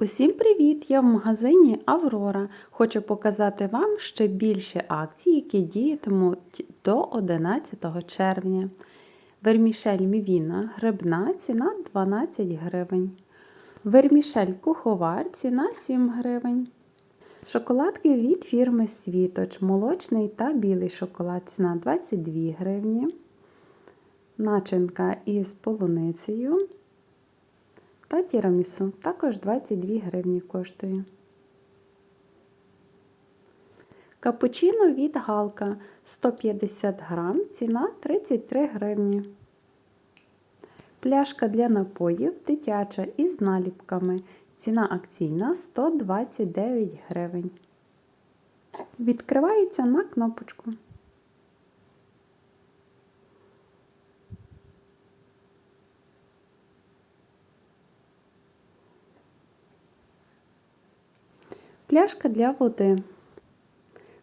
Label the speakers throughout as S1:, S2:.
S1: Усім привіт! Я в магазині Аврора. Хочу показати вам ще більше акцій, які діятимуть до 11 червня. Вермішель мівіна грибна ціна 12 гривень. Вермішель куховар ціна 7 гривень. Шоколадки від фірми Світоч, молочний та білий шоколад ціна 22 гривні. Начинка із полуницею та тірамісу також 22 гривні коштує. Капучино від Галка 150 грам, ціна 33 гривні. Пляшка для напоїв дитяча із наліпками. Ціна акційна 129 гривень. Відкривається на кнопочку. Пляшка для води.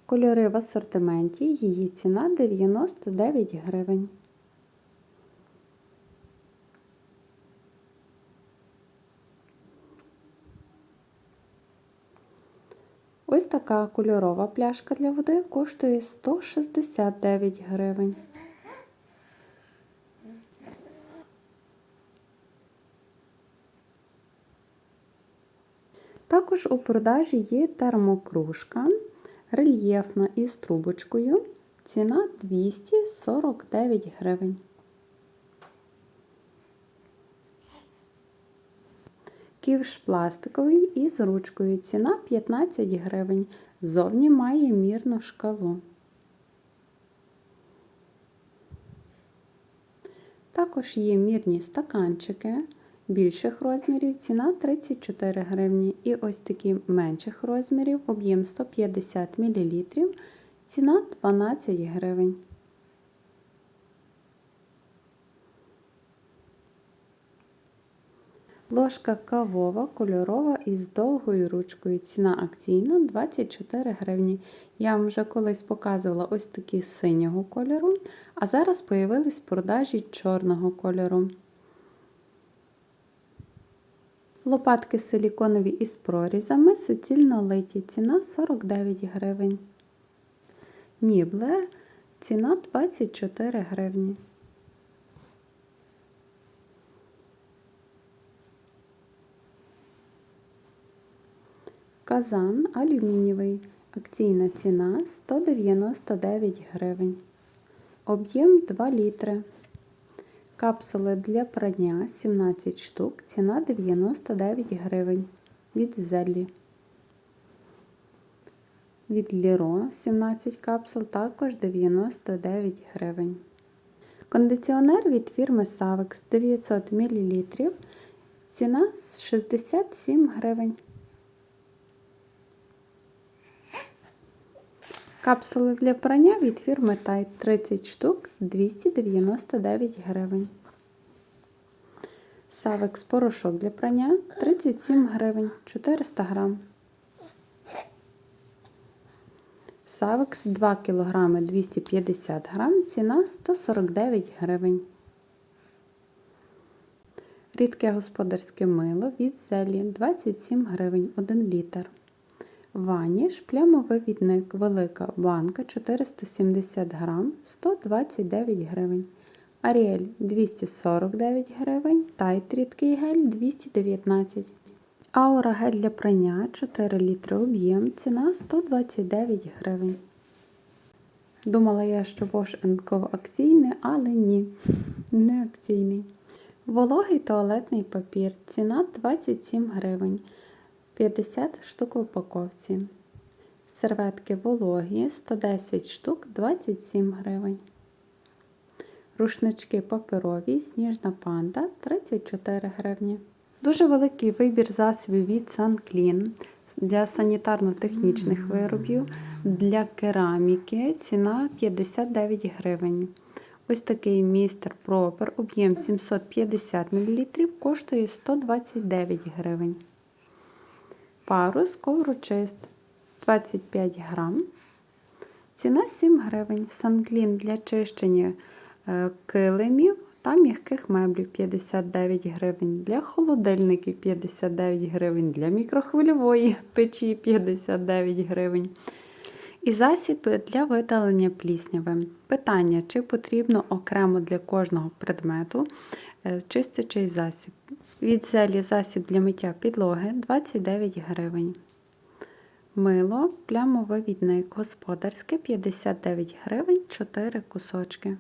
S1: Кольори в асортименті. Її ціна 99 гривень. Ось така кольорова пляшка для води коштує 169 гривень. Також у продажі є термокружка рельєфна із трубочкою. Ціна 249 гривень. Ківш пластиковий із ручкою. Ціна 15 гривень. Зовні має мірну шкалу. Також є мірні стаканчики більших розмірів, ціна 34 гривні. І ось такі менших розмірів, об'єм 150 мл, ціна 12 гривень. Ложка кавова кольорова із довгою ручкою. Ціна акційна 24 гривні. Я вам вже колись показувала ось такі синього кольору, а зараз появились в продажі чорного кольору. Лопатки силіконові із прорізами, суцільно литі. Ціна 49 гривень. Ніблер ціна 24 гривні. Казан алюмінієвий. Акційна ціна 199 гривень. Об'єм 2 літри. Капсули для прання 17 штук, ціна 99 гривень. Від зелі. Від Ліро 17 капсул, також 99 гривень. Кондиціонер від фірми Savex 900 мл. Ціна 67 гривень. Капсули для прання від фірми Tide 30 штук 299 гривень. Савекс порошок для прання 37 гривень 400 грам. Савекс 2 кг 250 грам, ціна 149 гривень. Рідке господарське мило від зелі 27 гривень 1 літр. Ваніш, плямовивідник, велика банка 470 грам 129 гривень. Аріель 249 гривень. Тайт рідкий гель 219 Аура гель для прання 4 літри об'єм. Ціна 129 гривень. Думала я, що Wash Co акційний, але ні, не акційний. Вологий туалетний папір. Ціна 27 гривень. 50 штук в упаковці. Серветки вологі 110 штук 27 гривень. Рушнички паперові, сніжна панда 34 гривні. Дуже великий вибір засобів від SunClean для санітарно-технічних виробів, для кераміки ціна 59 гривень. Ось такий містер Пропер, об'єм 750 мл, коштує 129 гривень. Парус коврочист 25 грам. Ціна 7 гривень. Санклін для чищення килимів та м'яких меблів 59 гривень, для холодильників 59 гривень, для мікрохвильової печі 59 гривень. І засіб для видалення плісняви. Питання, чи потрібно окремо для кожного предмету е, чистячий засіб. Від зелі засіб для миття підлоги 29 гривень. Мило, плямовивідник господарське 59 гривень 4 кусочки.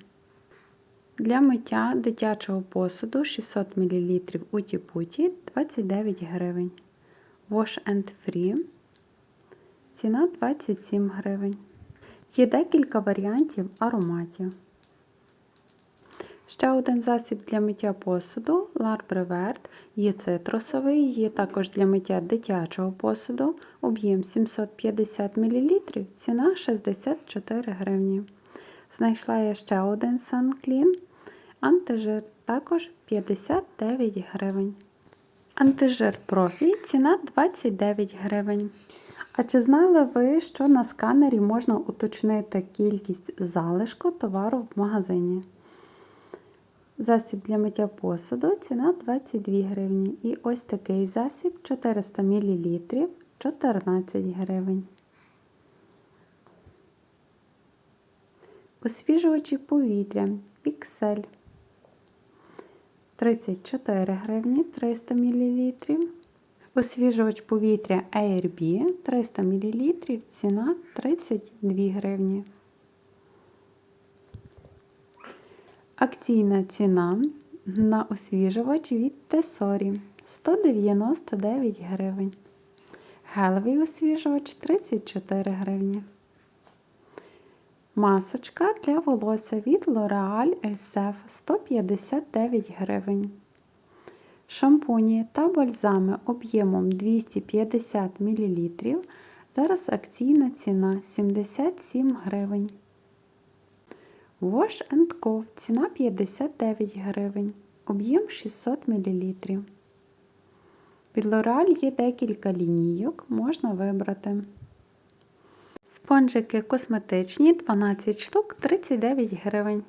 S1: Для миття дитячого посуду 600 мл у тіпуті 29 гривень. Wash and Free ціна 27 гривень. Є декілька варіантів ароматів. Ще один засіб для миття посуду Ларбреверт. Є цитрусовий, є також для миття дитячого посуду. Об'єм 750 мл, ціна 64 гривні. Знайшла я ще один Санклін. Антижир також 59 гривень. Антижир профі ціна 29 гривень. А чи знали ви, що на сканері можна уточнити кількість залишку товару в магазині? Засіб для миття посуду ціна 22 гривні. І ось такий засіб 400 мл 14 гривень. Освіжувачі повітря XL 34 гривні 300 мл. Освіжувач повітря AirB 300 мл. Ціна 32 гривні. Акційна ціна на освіжувач від Тесорі 199 гривень. Гелевий освіжувач 34 гривні. Масочка для волосся від L'Oreal Elsef 159 гривень. Шампуні та бальзами об'ємом 250 мл. Зараз акційна ціна 77 гривень. Wash Co. Ціна 59 гривень. Об'єм 600 мл. Від L'Oreal є декілька лінійок, можна вибрати. Спонжики косметичні 12 штук 39 гривень.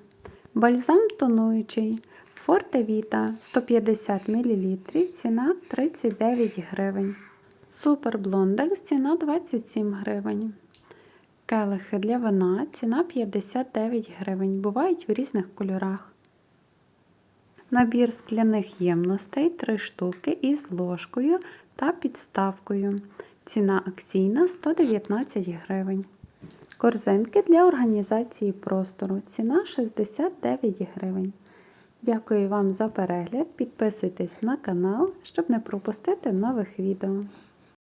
S1: Бальзам тонуючий Forte Vita 150 мл. Ціна 39 гривень. Супер Блондекс ціна 27 гривень. Келихи для вина ціна 59 гривень. Бувають в різних кольорах. Набір скляних ємностей 3 штуки із ложкою та підставкою. Ціна акційна 119 гривень. Корзинки для організації простору. Ціна 69 гривень. Дякую вам за перегляд. Підписуйтесь на канал, щоб не пропустити нових відео.